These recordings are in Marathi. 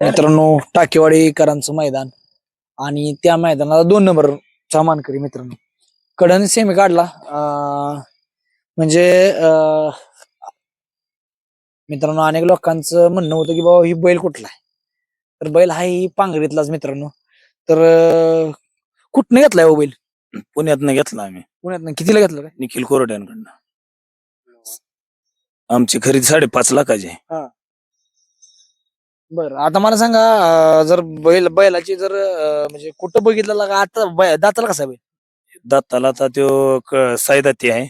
मित्रांनो टाकेवाडीकरांचं मैदान आणि त्या मैदानाला दोन नंबरचा मानकरी मित्रांनो. कडन सेमी काढला. म्हणजे मित्रांनो अनेक लोकांचं म्हणणं होतं की बाबा ही बैल कुठला आहे? तर बैल हा ही पांगरीतलाच मित्रांनो. तर कुठनं घेतलाय हो बैल? पुण्यातनं घेतला आम्ही. पुण्यात कितीला घेतलं काय निखिल कोरड्यांकडनं. आमची खरेदी साडेपाच लाखाची आहे. बरं आता मला सांगा अं, जर बैल बैलाची जर अं, म्हणजे कुठं बघितलं का आता बै- दाताला कसा आहे बैल दाताला आता त्यो साईदाती आहे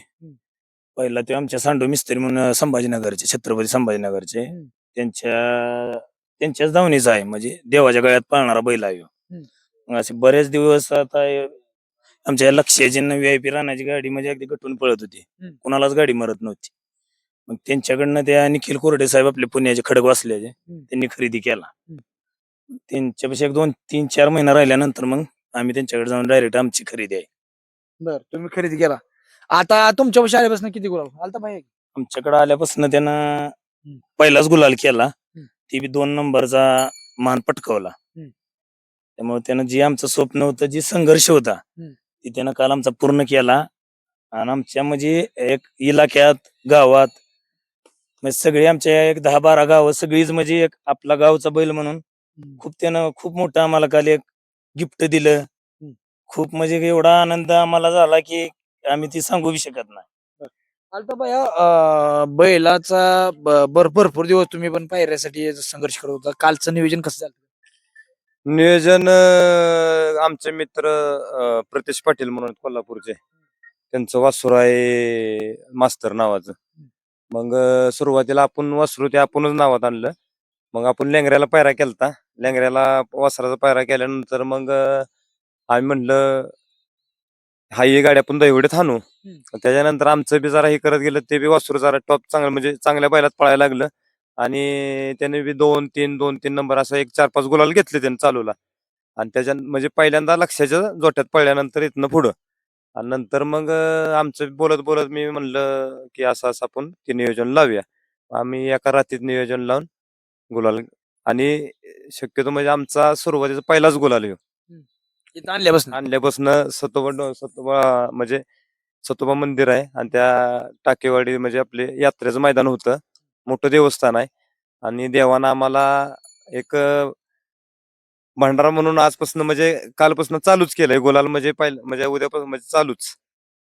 पहिला तो आमच्या सांडू मिस्त्री म्हणून संभाजीनगरचे छत्रपती संभाजीनगरचे हम्म. त्यांच्या त्यांच्याच धावणीचा आहे म्हणजे देवाच्या गळ्यात पाळणारा बैल आहे ह्यो. हम्म. मग असे बरेच दिवस आता हे आमच्या आय पी राहण्याची गाडी म्हणजे अगदी गटून पळत होती हम्म. कुणालाच गाडी मरत नव्हती मग त्यांच्याकडनं त्या निखिल कोरडे साहेब आपले पुण्याचे खडक वाचल्याचे. त्यांनी खरेदी केला. त्यांच्यापेक्षा एक दोन तीन चार महिना राहिल्यानंतर मग आम्ही त्यांच्याकडे जाऊन डायरेक्ट आमची खरेदी आहे. बर तुम्ही खरेदी केला. आता तुमच्या पैसे आल्यापासून किती गुलाब आलता भाई आमच्याकडे आल्यापासून त्यानं पहिलाच गुलाल केला. ती बी दोन नंबरचा मान पटकावला. त्यामुळे त्यानं जे आमचं स्वप्न होतं जे संघर्ष होता. ती त्यानं काल आमचा पूर्ण केला. आणि आमच्या म्हणजे एक इलाक्यात गावात म्हणजे सगळी आमच्या एक दहा बारा गावं सगळीच म्हणजे एक आपला गावचा बैल म्हणून खूप त्यानं खूप मोठं आम्हाला काल एक गिफ्ट दिलं. खूप म्हणजे एवढा आनंद आम्हाला झाला की आम्ही ती सांगू बी शकत नाही. अं, बैलाचा ब- भर भरपूर दिवस तुम्ही पण पायऱ्यासाठी संघर्ष करत होता. कालचं नियोजन कसं झालं? नियोजन अं, आमचे मित्र अं, प्रतीश पाटील म्हणून कोल्हापूरचे. त्यांचं वासुर आहे मास्तर नावाचं. मग सुरुवातीला आपण वासरू ते आपणच नावात आणलं. मग आपण लेंगऱ्याला पायरा केलता. लेंगऱ्याला वासराचा पायरा केल्यानंतर मग आम्ही म्हणलं हा ही गाडी आपण दैवडीत आणू. त्याच्यानंतर आमचं बी जरा हे करत गेलं ते बी वासरू जरा टॉप चांगलं म्हणजे चांगल्या बैलात पळायला लागलं. आणि त्याने बी दोन तीन दोन तीन नंबर असं एक चार पाच गुलाल घेतले त्याने चालूला. आणि त्याच्या म्हणजे पहिल्यांदा लक्षाच्या जोट्यात पळल्यानंतर इथनं पुढं. आणि नंतर मग आमचं बोलत बोलत मी म्हणलं की असं असं आपण ते नियोजन लावूया. आम्ही एका रात्रीत नियोजन लावून गुलाल आणि शक्यतो म्हणजे आमचा सुरुवातीचा पहिलाच गुलाल. इथं आणल्यापासून? आणल्यापासून सतोबा सतोबा म्हणजे सतोबा मंदिर आहे आणि त्या टाकेवाडी म्हणजे आपले यात्रेचं मैदान होतं. मोठं देवस्थान आहे आणि देवानं आम्हाला एक भंडारा म्हणून आजपासून म्हणजे कालपासून चालूच केलंय. गुलाल म्हणजे पहिलं म्हणजे उद्यापासून म्हणजे चालूच.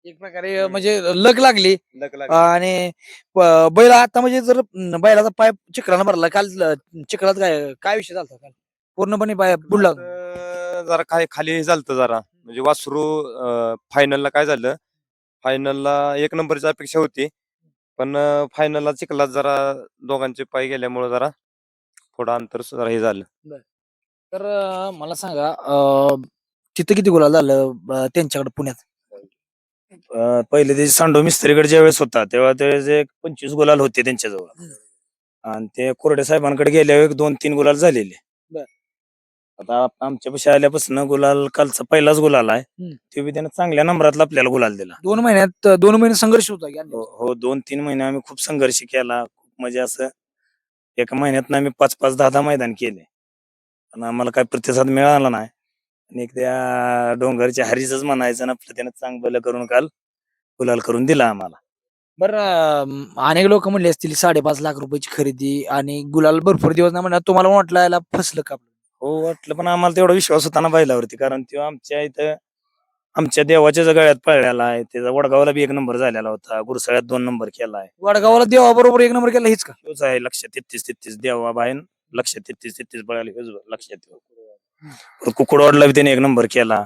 एक प्रकारे म्हणजे लग लागली. लग लाग- आणि प- बैल आता म्हणजे जर बैलाचा पाय चिखलानं भरला काल चिखलात काय काय विषय झाला काल? पूर्णपणे पाय बुडला तर जरा काय खाली झालत जरा. म्हणजे वासरू फायनलला काय झालं? फायनलला एक नंबरची अपेक्षा होती. पण फायनलला चिखलात जरा दोघांचे पाय गेल्यामुळे जरा थोडं अंतर जरा हे झालं. तर मला सांगा अं, तिथं किती गुलाल झालं अं, त्यांच्याकडे पुण्यात? अं, पहिले ते सांडो मिस्त्रीकडे ज्या वेळेस होता तेव्हा त्यावेळेस एक पंचवीस गुलाल होते त्यांच्याजवळ. आणि ते कोरडे साहेबांकडे गेल्यावर एक दोन तीन गुलाल झालेले. बर. आता आप- आमच्या पैसे आल्यापासून गुलाल कालचा पहिलाच गुलाल आहे. हम्म. ते बी त्यानं चांगल्या नंबरातला आपल्याला गुलाल दिला. दोन महिन्यात अं, दोन महिने संघर्ष होता की हो? हो, दोन तीन महिने आम्ही खूप संघर्ष केला. खूप म्हणजे असं एका महिन्यात आम्ही पाच पाच दहा दहा मैदान केले. पण आम्हाला काही प्रतिसाद मिळाला नाही. आणि एक त्या डोंगरच्या हरीच म्हणायचं आणि आपलं त्यानं चांगलं करून काल गुलाल करून दिला आम्हाला. बरं अं, अनेक लोक म्हणले असतील साडेपाच लाख रुपयाची खरेदी आणि गुलाल भरपूर दिवस नाही म्हणणार तुम्हाला वाटलं याला फसलं का? आपलं? हो वाटलं पण आम्हाला तेवढा विश्वास होता ना बैलावरती. कारण तो आमच्या इथं आमच्या देवाच्या जगळ्यात पळलेला आहे त्याचा वडगावला बी एक नंबर झालेला होता. गुरसाळ्यात दोन नंबर केला आहे. वडगावाला देवा बरोबर एक नंबर केला हेच का? तोच आहे लक्षात तेहतीस तेहतीस देवा बाहेर लक्षात तेहतीस तेहतीस पळाले लक्षात ठेव. परत कुकुडवाडला त्याने एक नंबर केला.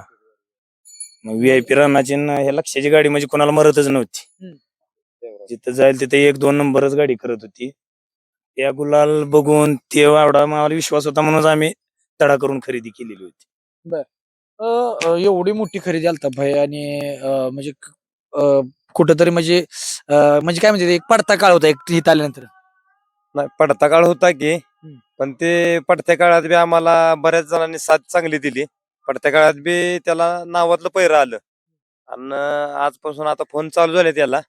मग व्ही आय पी रानाची न हे लक्षाची गाडी म्हणजे कोणाला मरतच नव्हती. जिथं जाईल तिथे एक दोन नंबरच गाडी करत होती. त्या गुलाल बघून ते एवढा मला विश्वास होता म्हणून आम्ही तडा करून खरेदी केलेली होती. एवढी मोठी खरेदी आलता भाई आणि म्हणजे कुठंतरी म्हणजे म्हणजे काय म्हणजे एक पडता काळ होता एक इथं आल्यानंतर. नाही पडता काळ होता की पण ते पडत्या काळात बी आम्हाला बऱ्याच जणांनी साथ चांगली दिली. पडत्या काळात बी त्याला नावातलं पैर आलं. आणि आजपासून आता फोन चालू झाले त्याला.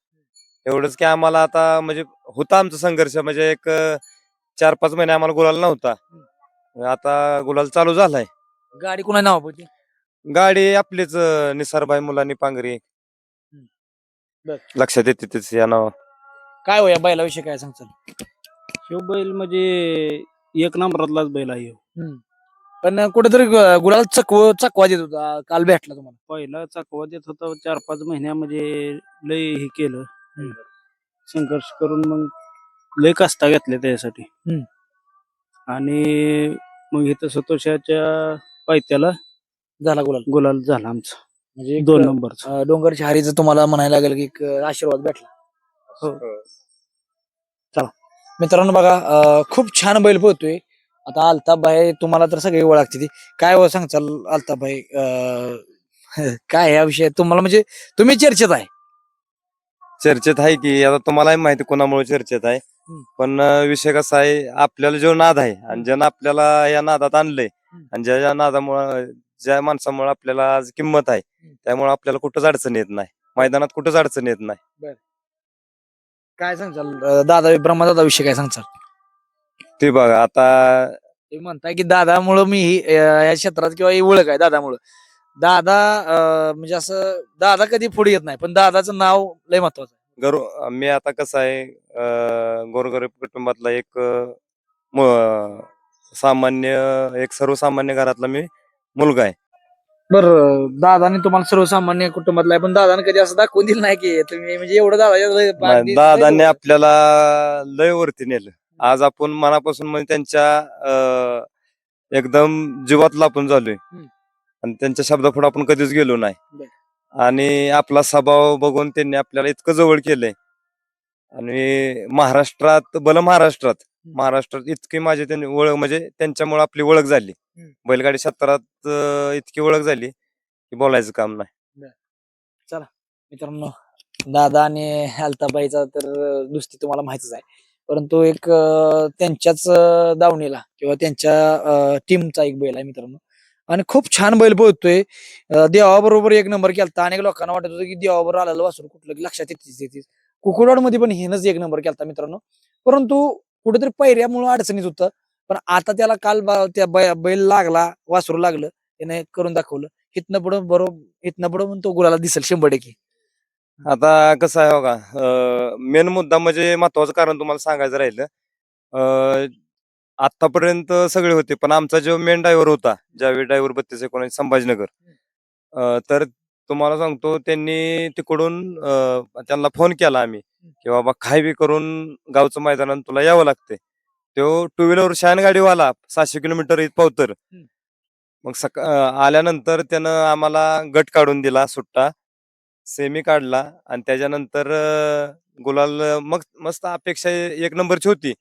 एवढंच की आम्हाला आता म्हणजे होता आमचा संघर्ष. म्हणजे एक चार पाच महिने आम्हाला गुलाल नव्हता. आता गुलाल चालू झालाय. गाडी कुणा नाव होती? गाडी आपलीच अं, निसारबाई मुलांनी पांगरी बर. लक्षात येते तेच या नाव काय हो या बैलाविषयी काय सांगचाल शिव बैल म्हणजे एक नंबरातलाच बैल आहे ह्यो. पण कुठेतरी गुलाल चकव चकवा देत होता. काल भेटला तुम्हाला. पहिला चकवा देत होता चार पाच महिन्यामध्ये लय हे केलं. संघर्ष करून मग लय कष्टा घेतले त्यासाठी. हम्म. आणि मग इथं सतोषाच्या पायथ्याला झाला गुलाल. गुलाल झाला आमचा. म्हणजे एक, दोन नंबरचा. अं, डोंगरच्या हारीचं तुम्हाला म्हणायला लागेल की एक आशीर्वाद भेटला. मित्रांनो बघा खूप छान बैल पोहतोय आता अल्ताफ भाई तुम्हाला तर सगळी ओळखते ती. काय हो सांगचाल अल्ताफ भाई? अं, काय या विषय? तुम्हाला म्हणजे तुम्ही चर्चेत आहे. चर्चेत आहे की आता तुम्हालाही माहिती कोणामुळे चर्चेत आहे. पण विषय कसा आहे आपल्याला जो नाद आहे आणि ज्यानं आपल्याला या नादात आणलंय आणि ज्या ज्या नादामुळे ज्या माणसामुळे आपल्याला आज किंमत आहे त्यामुळे आपल्याला कुठंच अडचण येत नाही. मैदानात कुठंच अडचण येत नाही. काय सांगचाल अं, दादा ब्रह्मदादा विषय काय सांगचाल ते बघा आता ते म्हणताय की दादामुळं मी ही, अं, या क्षेत्रात किंवा ही ओळख आहे दादामुळं. दादा अं, म्हणजे असं दादा कधी पुढे येत नाही पण दादाचं नाव लय महत्वाचं आहे. गरु मी आता कसं आहे अं, गोरगरीब कुटुंबातला एक अं, मु- सामान्य एक सर्वसामान्य घरातला मी मुलगा आहे. बरं दादाने तुम्हाला सर्वसामान्य कुटुंबातला आहे पण दादाने कधी असं दाखवून दिलं नाही की तुम्ही म्हणजे एवढं दादा नाही, दादांनी आपल्याला लय वरती नेलं आज आपण मनापासून म्हणजे त्यांच्या अं, एकदम जीवातला आपण झालोय हम्म. आणि त्यांच्या शब्दापुढे आपण कधीच गेलो नाही बर. आणि आपला स्वभाव बघून त्यांनी आपल्याला इतकं जवळ केलंय आणि महाराष्ट्रात बल महाराष्ट्रात महाराष्ट्रात इतकी माझी त्यांनी ओळख म्हणजे त्यांच्यामुळे आपली ओळख झाली. बैलगाडी क्षेत्रात अं, इतकी ओळख झाली की बोलायचं काम नाही. मित्रांनो दादा आणि अल्ताबाईचा तर नुसती तुम्हाला माहितीच आहे. परंतु एक अं, त्यांच्याच अं, दावणीला किंवा त्यांच्या टीमचा एक बैल आहे मित्रांनो. आणि खूप छान बैल पोहतोय अं, देवाबरोबर एक नंबर केलता अनेक लोकांना वाटत होतं की देवाबरोबर आलेलं वासरू कुठलं की लक्षात येतेच येतेच. कुकुडवाडमध्ये पण हिनच एक नंबर केलता मित्रांनो. परंतु कुठेतरी पैऱ्यामुळे अडचणीत होतं. पण आता त्याला काल त्या बैल लागला वासरू लागलं त्याने करून दाखवलं. हितनं पुढं बरोबर हितनं पुढं तो गुलाला दिसेल शंभर टक्के आता कसं आहे बघा मेन मुद्दा म्हणजे महत्वाचं कारण तुम्हाला सांगायचं राहिलं. अं, आतापर्यंत सगळे होते पण आमचा जो मेन ड्रायव्हर होता ज्यावेळी ड्रायव्हर बत्तीस एकोणीस संभाजीनगर अं, तर तुम्हाला सांगतो त्यांनी तिकडून त्यांना फोन केला आम्ही की बाबा काय बी करून गावचं मैदानात तुला यावं लागते तो टू व्हीलर शान गाडीवाला सहाशे किलोमीटर इथं पावतर. मग सका आल्यानंतर त्यानं आम्हाला गट काढून दिला सुट्टा. सेमी काढला आणि त्याच्यानंतर गुलाल मग मस्त अपेक्षा एक नंबरची होती.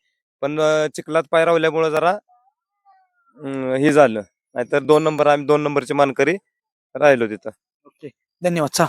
पण चिखलात पाय रावल्यामुळे जरा हे झालं. नाहीतर दोन नंबर आम्ही दोन नंबरची मानकरी राहिलो तिथं. धन्यवाद चा